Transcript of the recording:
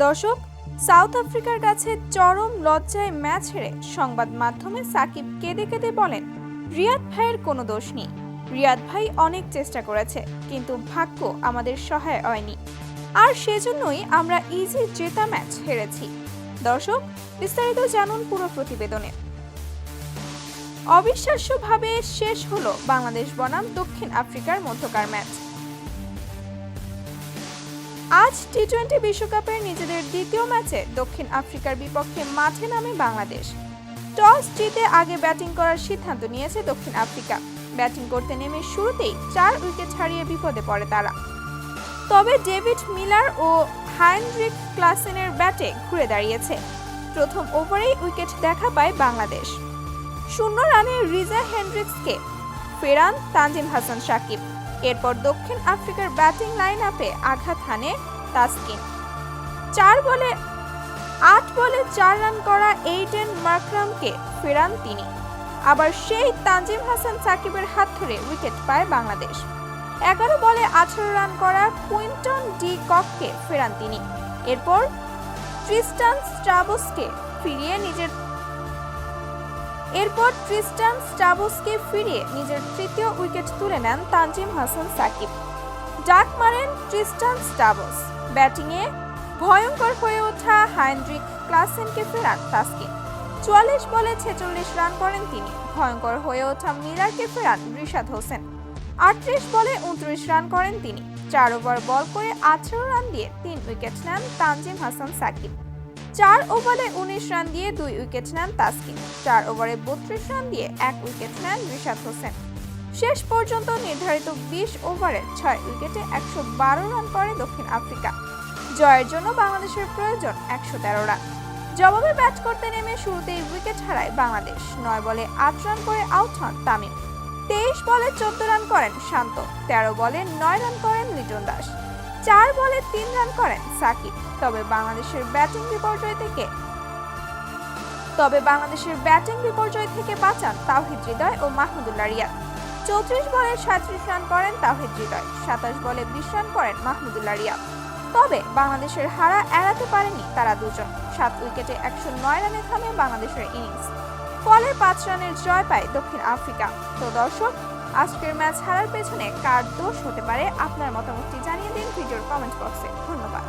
দর্শক, সাউথ আফ্রিকার কাছে চরম লজ্জায় ম্যাচ হেরে সংবাদ মাধ্যমে সাকিব কেঁদে কেঁদে বলেন, রিয়াদ ভাইয়ের কোনো দোষ নেই। রিয়াদ ভাই অনেক চেষ্টা করেছে, কিন্তু ভাগ্য আমাদের সহায় হয়নি। আর সেজন্যই আমরা ইজি জেতা ম্যাচ হেরেছি। দর্শক, বিস্তারিত জানুন পুরো প্রতিবেদনে। অবিশ্বাস্যভাবে শেষ হলো বাংলাদেশ বনাম দক্ষিণ আফ্রিকার মধ্যকার ম্যাচ। আজ টি টোয়েন্টি বিশ্বকাপের নিজেদের দ্বিতীয় ম্যাচে দক্ষিণ আফ্রিকার বিপক্ষে মাঠে নামে বাংলাদেশ। টস জিতে আগে ব্যাটিং করার সিদ্ধান্ত নিয়েছে দক্ষিণ আফ্রিকা। ব্যাটিং করতে নেমে শুরুতেই চার উইকেট হারিয়ে বিপদে পড়ে তারা। তবে ডেভিড মিলার ও হাইনরিক ক্লাসেনের ব্যাটে ঘুরে দাঁড়িয়েছে। প্রথম ওভারেই উইকেট দেখা পায় বাংলাদেশ। শূন্য রানে রিজা হেনড্রিক্সকে ফেরান তানজিম হাসান সাকিব। এরপর দক্ষিণ আফ্রিকার ব্যাটিং লাইন আপে আঘাত হানে তাসকিন। চার বলে, আট বলে চার রান করা এইডেন মাকরামকে ফেরান তিনি। আবার সেই তানজিম হাসান সাকিবের হাত ধরে উইকেট পায় বাংলাদেশ। এগারো বলে আঠারো রান করা কুইন্টন ডি কককে ফেরান তিনি। এরপর ট্রিস্টান স্ট্রাবোসকে ফিরিয়ে নিজের এরপর ট্রিস্টান স্টাবোসকে ফিরিয়ে নিজের তৃতীয় উইকেট তুলে নেন তানজিম হাসান সাকিব। ডাক মারেন ট্রিস্টান স্টাবস। ব্যাটিংয়ে ভয়ঙ্কর হয়ে ওঠা হাইন্ড্রিক ক্লাসেনকে ফেরান তাসকিন। চুয়াল্লিশ বলে ছেচল্লিশ রান করেন তিনি। ভয়ঙ্কর হয়ে ওঠা মিরারকে ফেরান রিশাদ হোসেন। আটত্রিশ বলে উনত্রিশ রান করেন তিনি। চার ওভার বল করে আঠারো রান দিয়ে তিন উইকেট নেন তানজিম হাসান সাকিব। চার ওভারে উনিশ রান দিয়ে দুই উইকেট নেন তাসকিন। চার ওভারে বত্রিশ রান দিয়ে এক উইকেট নেন রিশাদ হোসেন। শেষ পর্যন্ত নির্ধারিত বিশ ওভারে ছয় উইকেটে একশো বারো রান করে দক্ষিণ আফ্রিকা। জয়ের জন্য বাংলাদেশের প্রয়োজন একশো তেরো রান। জবাবে ব্যাট করতে নেমে শুরুতেই উইকেট হারায় বাংলাদেশ। নয় বলে আট রান করে আউট হন তামিম। তেইশ বলে চোদ্দ রান করেন শান্ত। তেরো বলে নয় রান করেন লিটন দাস। চার বলে তিন রান করেন সাকিব। তবে বাংলাদেশের ব্যাটিং বিপর্যয় থেকে তবে বাংলাদেশের ব্যাটিং বিপর্যয় থেকে বাঁচান তাওহিদ হৃদয় ও মাহমুদুল্লাহ রিয়াদ। চৌত্রিশ বলে সাঁত্রিশ রান করেন তাওহিদ হৃদয়, সাতাশ বলে বিশ রান করেন মাহমুদুল্লাহ রিয়াদ। তবে বাংলাদেশের হারা এড়াতে পারেনি তারা দুজন। সাত উইকেটে একশো নয় রানে থামে বাংলাদেশের ইনিংস। ফলে পাঁচ রানের জয় পায় দক্ষিণ আফ্রিকা। তো দর্শক আজকের ম্যাচ হারার পেছনে কার দোষ হতে পারে আপনার মতামতটি জানিয়ে দিন ভিডিওর কমেন্ট বক্সে। ধন্যবাদ।